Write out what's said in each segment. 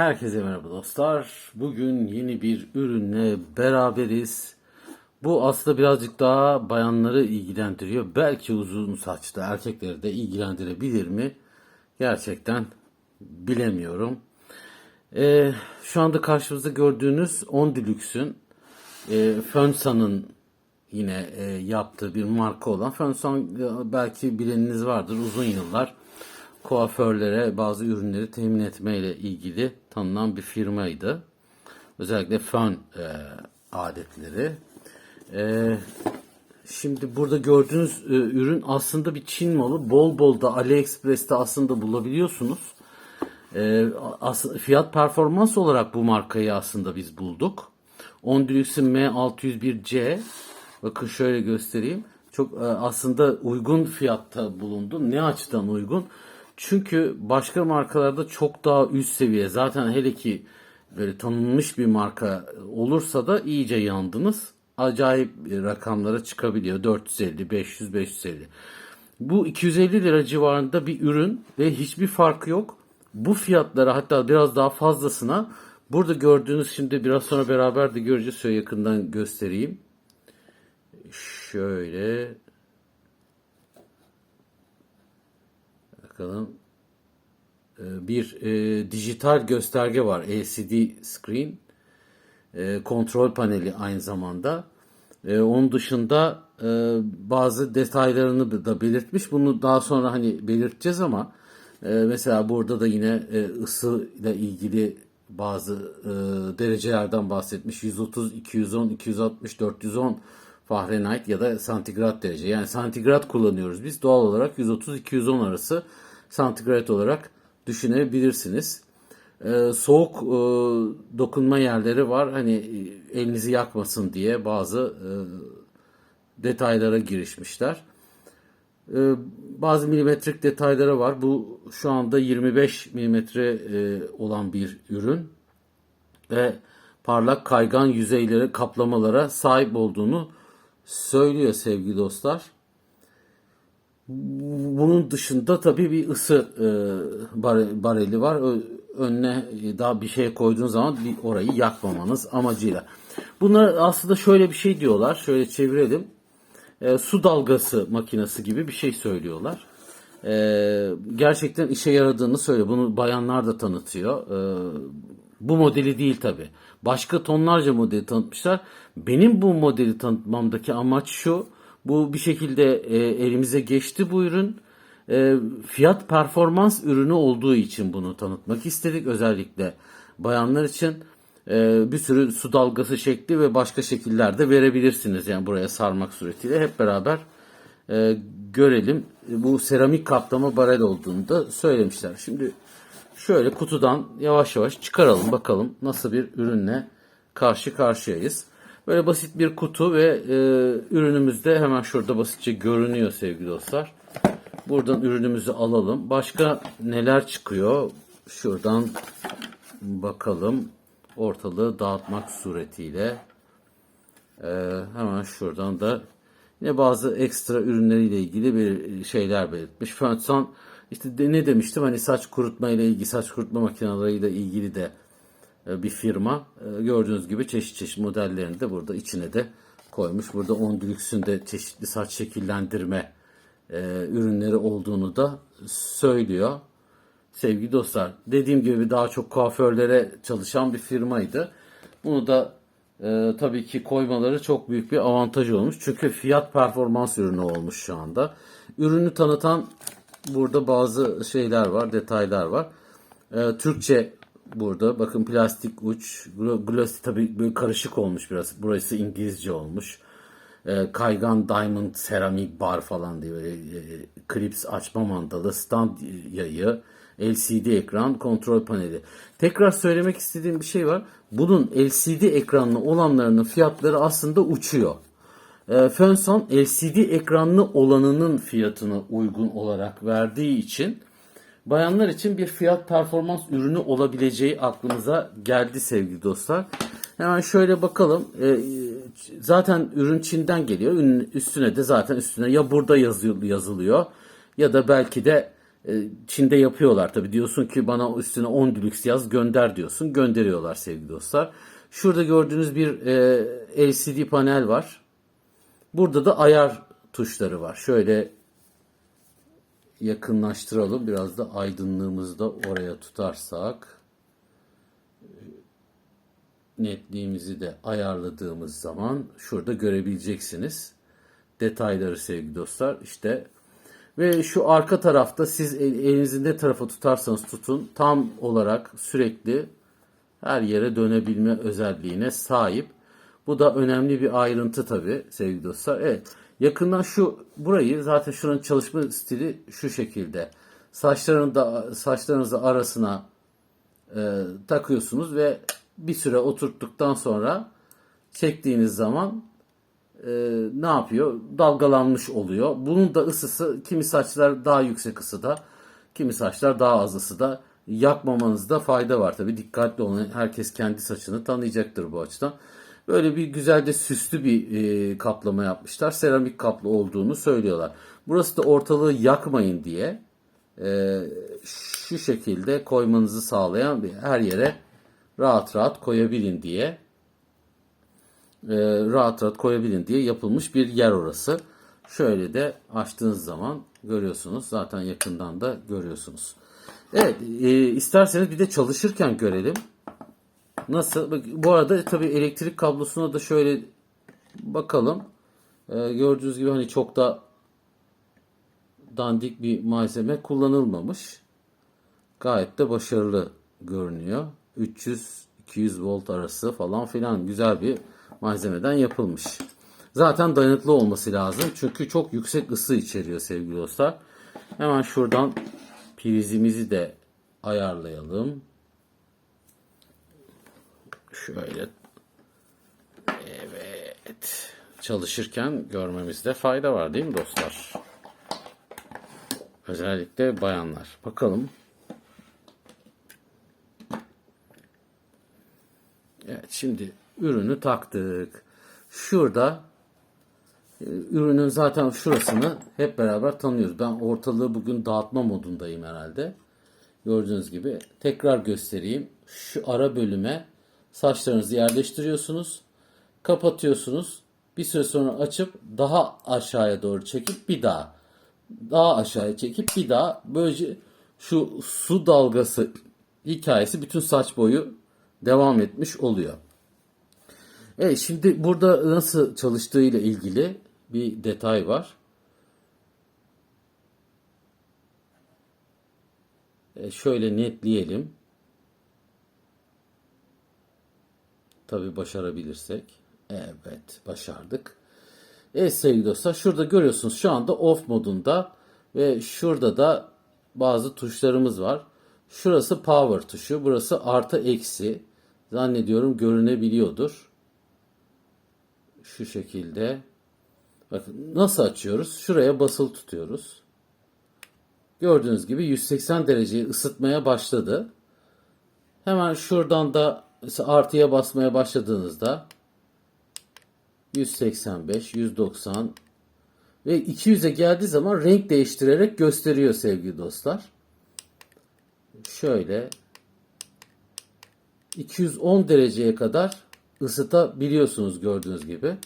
Herkese merhaba dostlar. Bugün yeni bir ürünle beraberiz. Bu aslında birazcık daha bayanları ilgilendiriyor. Belki uzun saçlı erkekleri de ilgilendirebilir mi? Gerçekten bilemiyorum. Ee, şu anda karşımızda gördüğünüz Ondilux'ün e, Fönsa'nın yine e, yaptığı bir marka olan Fönsan e, belki bileniniz vardır uzun yıllar kuaförlere bazı ürünleri temin etmeyle ilgili tanınan bir firmaydı. Özellikle fön e, adetleri. E, şimdi burada gördüğünüz e, ürün aslında bir Çin malı. Bol bol da AliExpress'te aslında bulabiliyorsunuz. E, as- fiyat performans olarak bu markayı aslında biz bulduk. Ondilux'un M601C bakın şöyle göstereyim. Çok e, aslında uygun fiyatta bulundu. Ne açıdan uygun? Çünkü başka markalarda çok daha üst seviye. Zaten hele ki böyle tanınmış bir marka olursa da iyice yandınız. Acayip rakamlara çıkabiliyor. 450, 500, 550. Bu 250 lira civarında bir ürün ve hiçbir farkı yok. Bu fiyatlara hatta biraz daha fazlasına burada gördüğünüz şimdi biraz sonra beraber de göreceğiz. Şöyle yakından göstereyim. Şöyle bakalım. Ee, Bir e, dijital gösterge var. LCD screen. E, kontrol paneli aynı zamanda. E, onun dışında e, bazı detaylarını da belirtmiş. Bunu daha sonra hani belirteceğiz ama e, mesela burada da yine e, ısı ile ilgili bazı e, derecelerden bahsetmiş. 130, 210, 260, 410 Fahrenheit ya da santigrat derece. Yani santigrat kullanıyoruz biz. Doğal olarak 130-210 arası santigrat olarak düşünebilirsiniz. Ee, soğuk e, dokunma yerleri var. Hani e, elinizi yakmasın diye bazı e, detaylara girişmişler. Ee, bazı milimetrik detayları var. Bu şu anda 25 milimetre e, olan bir ürün ve parlak kaygan yüzeyleri kaplamalara sahip olduğunu söylüyor sevgili dostlar. Bunun dışında tabii bir ısı e, bare- bareli var. Önüne daha bir şey koyduğun zaman bir orayı yakmamanız amacıyla. Bunlar aslında şöyle bir şey diyorlar. Şöyle çevirelim. E, su dalgası makinesi gibi bir şey söylüyorlar. E, gerçekten işe yaradığını söylüyor. Bunu bayanlar da tanıtıyor. E, bu modeli değil tabi. Başka tonlarca modeli tanıtmışlar. Benim bu modeli tanıtmamdaki amaç şu. Bu bir şekilde e, elimize geçti bu ürün. E, fiyat performans ürünü olduğu için bunu tanıtmak istedik. Özellikle bayanlar için e, bir sürü su dalgası şekli ve başka şekillerde verebilirsiniz. Yani buraya sarmak suretiyle hep beraber e, görelim. Bu seramik kaplama barel olduğunu da söylemişler. Şimdi şöyle kutudan yavaş yavaş çıkaralım bakalım nasıl bir ürünle karşı karşıyayız. Böyle basit bir kutu ve e, ürünümüz de hemen şurada basitçe görünüyor sevgili dostlar. Buradan ürünümüzü alalım. Başka neler çıkıyor? Şuradan bakalım. Ortalığı dağıtmak suretiyle. E, hemen şuradan da yine bazı ekstra ürünleriyle ilgili bir şeyler belirtmiş. Fönsan işte de, ne demiştim hani saç kurutma ile ilgili saç kurutma makineleriyle ilgili de bir firma. E, Gördüğünüz gibi çeşit çeşit modellerini de burada içine de koymuş. Burada Ondulux'ün de çeşitli saç şekillendirme e, ürünleri olduğunu da söylüyor. Sevgili dostlar, dediğim gibi daha çok kuaförlere çalışan bir firmaydı. Bunu da e, tabii ki koymaları çok büyük bir avantaj olmuş. Çünkü fiyat performans ürünü olmuş şu anda. Ürünü tanıtan burada bazı şeyler var, detaylar var. E, Türkçe burada. Bakın plastik uç. Glo- Glossy tabii böyle karışık olmuş biraz. Burası İngilizce olmuş. E, kaygan diamond seramik bar falan diye böyle e, klips açma mandalı, stand yayı, LCD ekran, kontrol paneli. Tekrar söylemek istediğim bir şey var. Bunun LCD ekranlı olanlarının fiyatları aslında uçuyor. E, Fönson LCD ekranlı olanının fiyatını uygun olarak verdiği için bayanlar için bir fiyat performans ürünü olabileceği aklımıza geldi sevgili dostlar. Hemen şöyle bakalım. E, zaten ürün Çin'den geliyor. Üstüne de zaten üstüne ya burada yazılıyor ya da belki de E, Çin'de yapıyorlar tabi diyorsun ki bana üstüne 10 lüks yaz gönder diyorsun gönderiyorlar sevgili dostlar. Şurada gördüğünüz bir e, LCD panel var. Burada da ayar tuşları var. Şöyle yakınlaştıralım. Biraz da aydınlığımızı da oraya tutarsak netliğimizi de ayarladığımız zaman şurada görebileceksiniz. Detayları sevgili dostlar. İşte ve şu arka tarafta siz el- elinizin ne tarafa tutarsanız tutun tam olarak sürekli her yere dönebilme özelliğine sahip. Bu da önemli bir ayrıntı tabii sevgili dostlar. Evet. Yakından şu burayı zaten şuranın çalışma stili şu şekilde. Saçların da saçlarınızı arasına e, takıyorsunuz ve bir süre oturttuktan sonra çektiğiniz zaman e, ne yapıyor? Dalgalanmış oluyor. Bunun da ısısı kimi saçlar daha yüksek ısıda, kimi saçlar daha az ısıda. Yakmamanızda fayda var tabi. Dikkatli olun. Herkes kendi saçını tanıyacaktır bu açıdan. Böyle bir güzel de süslü bir e, kaplama yapmışlar. Seramik kaplı olduğunu söylüyorlar. Burası da ortalığı yakmayın diye e, şu şekilde koymanızı sağlayan bir her yere rahat rahat koyabilin diye e, rahat rahat koyabilin diye yapılmış bir yer orası. Şöyle de açtığınız zaman görüyorsunuz. Zaten yakından da görüyorsunuz. Evet, e, isterseniz bir de çalışırken görelim. Nasıl? Bu arada tabii elektrik kablosuna da şöyle bakalım. E, gördüğünüz gibi hani çok da dandik bir malzeme kullanılmamış. Gayet de başarılı görünüyor. 300-200 volt arası falan filan güzel bir malzemeden yapılmış. Zaten dayanıklı olması lazım. Çünkü çok yüksek ısı içeriyor sevgili dostlar. Hemen şuradan prizimizi de ayarlayalım. Şöyle. Evet. Çalışırken görmemizde fayda var değil mi dostlar? Özellikle bayanlar. Bakalım. Evet şimdi ürünü taktık. Şurada e, ürünün zaten şurasını hep beraber tanıyoruz. Ben ortalığı bugün dağıtma modundayım herhalde. Gördüğünüz gibi tekrar göstereyim. Şu ara bölüme saçlarınızı yerleştiriyorsunuz. Kapatıyorsunuz. Bir süre sonra açıp daha aşağıya doğru çekip bir daha daha aşağıya çekip bir daha böylece şu su dalgası hikayesi bütün saç boyu devam etmiş oluyor. Evet şimdi burada nasıl çalıştığı ile ilgili bir detay var. E, şöyle netleyelim. Tabi başarabilirsek. Evet başardık. Evet sevgili dostlar şurada görüyorsunuz şu anda off modunda ve şurada da bazı tuşlarımız var. Şurası power tuşu, burası artı eksi. Zannediyorum görünebiliyordur. Şu şekilde. Bakın nasıl açıyoruz? Şuraya basılı tutuyoruz. Gördüğünüz gibi 180 dereceyi ısıtmaya başladı. Hemen şuradan da mesela artıya basmaya başladığınızda 185, 190 ve 200'e geldiği zaman renk değiştirerek gösteriyor sevgili dostlar. Şöyle 210 dereceye kadar ısıtabiliyorsunuz gördüğünüz gibi.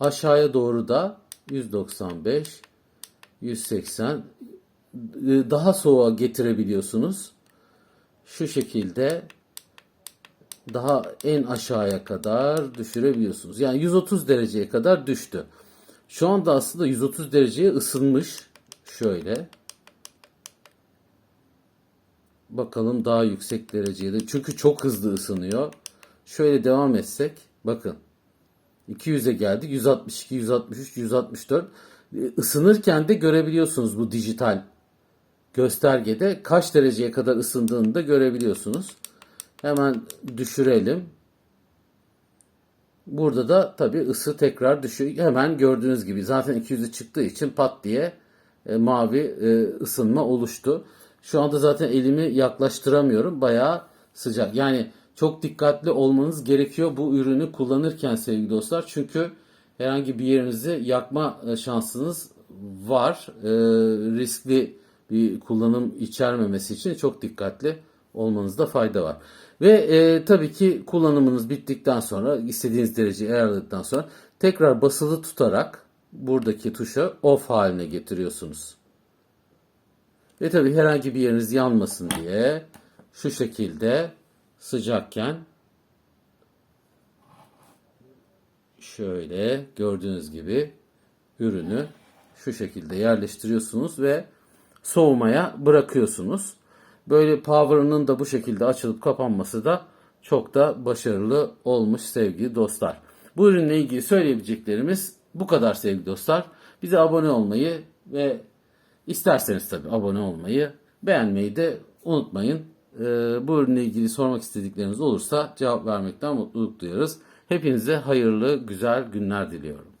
Aşağıya doğru da 195, 180 daha soğuğa getirebiliyorsunuz. Şu şekilde daha en aşağıya kadar düşürebiliyorsunuz. Yani 130 dereceye kadar düştü. Şu anda aslında 130 dereceye ısınmış. Şöyle. Bakalım daha yüksek derecede. Çünkü çok hızlı ısınıyor. Şöyle devam etsek. Bakın. 200'e geldik. 162, 163, 164. Isınırken de görebiliyorsunuz bu dijital göstergede kaç dereceye kadar ısındığını da görebiliyorsunuz. Hemen düşürelim. Burada da tabi ısı tekrar düşüyor. Hemen gördüğünüz gibi zaten 200'e çıktığı için pat diye e, mavi e, ısınma oluştu. Şu anda zaten elimi yaklaştıramıyorum. Bayağı sıcak. Yani çok dikkatli olmanız gerekiyor bu ürünü kullanırken sevgili dostlar. Çünkü herhangi bir yerinizi yakma e, şansınız var. E, riskli bir kullanım içermemesi için çok dikkatli olmanızda fayda var. Ve e, tabii ki kullanımınız bittikten sonra istediğiniz dereceyi ayarladıktan sonra tekrar basılı tutarak buradaki tuşa off haline getiriyorsunuz. Ve tabii herhangi bir yeriniz yanmasın diye şu şekilde sıcakken şöyle gördüğünüz gibi ürünü şu şekilde yerleştiriyorsunuz ve soğumaya bırakıyorsunuz. Böyle power'ının da bu şekilde açılıp kapanması da çok da başarılı olmuş sevgili dostlar. Bu ürünle ilgili söyleyebileceklerimiz bu kadar sevgili dostlar. Bize abone olmayı ve isterseniz tabii abone olmayı, beğenmeyi de unutmayın. Ee, bu ürünle ilgili sormak istedikleriniz olursa cevap vermekten mutluluk duyarız. Hepinize hayırlı, güzel günler diliyorum.